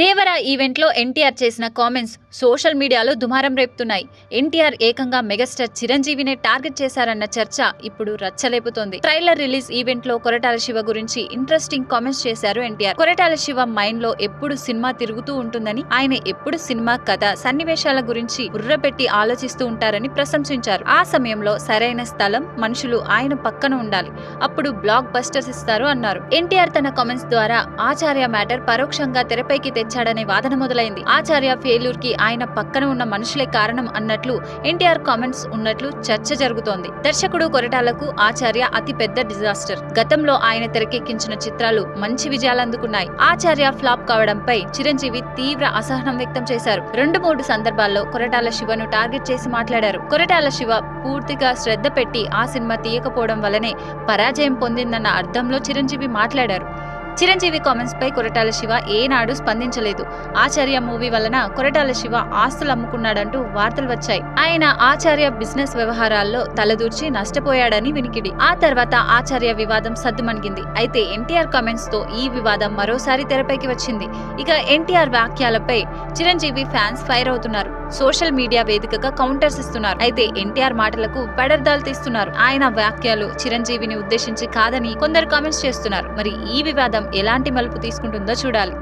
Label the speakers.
Speaker 1: దేవర ఈవెంట్లో ఎన్టీఆర్ చేసిన comments social మీడియాలో దుమారం రేపుతున్నాయి. ఎన్టీఆర్ ఏకంగా మెగాస్టార్ చిరంజీవినే టార్గెట్ చేశారన్న చర్చ ఇప్పుడు రచ్చలేపుతోంది. ట్రైలర్ రిలీజ్ ఈవెంట్లో కొరటాల శివ గురించి ఇంట్రెస్టింగ్ కామెంట్స్ చేశారు ఎన్టీఆర్. కొరటాల శివ మైండ్లో ఎప్పుడు సినిమా తిరుగుతూ ఉంటుందని ఆయన ఎప్పుడు సినిమా కథ సన్నివేశాల గురించి బుర్రపెట్టి ఆలోచిస్తూ ఉంటారని ప్రశంసించారు. ఆ సమయంలో సరైన స్థలం మనుషులు ఆయన పక్కన ఉండాలి. అప్పుడు బ్లాక్ బస్టర్స్ ఇస్తారు అన్నారు. ఎన్టీఆర్ తన కామెంట్స్ ద్వారా ఆచార్య మ్యాటర్ పరోక్షంగా తెరపైకి తెచ్చాడనే వాదన మొదలైంది. ఆచార్య ఫెయిల్యూర్కి ఆయన పక్కన ఉన్న మనుషులే కారణం అన్నట్లు ఎన్టీఆర్ కామెంట్స్ ఉన్నట్లు చర్చ జరుగుతోంది. దర్శకుడు కొరటాలకు ఆచార్య అతి పెద్ద డిజాస్టర్. గతంలో ఆయన తెరకెక్కించిన చిత్రాలు మంచి విజయాలు అందుకున్నాయి. ఆచార్య ఫ్లాప్ కావడంపై చిరంజీవి తీవ్ర అసహనం వ్యక్తం చేశారు. రెండు మూడు సందర్భాల్లో కొరటాల శివను టార్గెట్ చేసి మాట్లాడారు. కొరటాల శివ పూర్తిగా శ్రద్ధ పెట్టి ఆ సినిమా తీయకపోవడం వలనే పరాజయం పొందిందన్న అర్థంలో చిరంజీవి మాట్లాడారు. చిరంజీవి కామెంట్స్ పై కొరటాల శివ ఏనాడు స్పందించలేదు. ఆచార్య మూవీ వలన కొరటాల శివ ఆస్తులు అమ్ముకున్నాడంటూ వార్తలు వచ్చాయి. ఆయన ఆచార్య బిజినెస్ వ్యవహారాల్లో తలదూర్చి నష్టపోయాడని వినికిడి. ఆ తర్వాత ఆచార్య వివాదం సద్దుమణిగింది అయితే ఎన్టీఆర్ కామెంట్స్తో ఈ వివాదం మరోసారి తెరపైకి వచ్చింది. ఇక ఎన్టీఆర్ వ్యాఖ్యలపై చిరంజీవి ఫ్యాన్స్ ఫైర్ అవుతున్నారు. సోషల్ మీడియా వేదికగా కౌంటర్స్ ఇస్తున్నారు. అయితే ఎన్టీఆర్ మాటలకు పెడర్దాలు తీస్తున్నారు. ఆయన వ్యాఖ్యలు చిరంజీవిని ఉద్దేశించి కాదని కొందరు కామెంట్స్ చేస్తున్నారు. మరి ఈ వివాదం ఎలాంటి మలుపు తీసుకుంటుందో చూడాలి.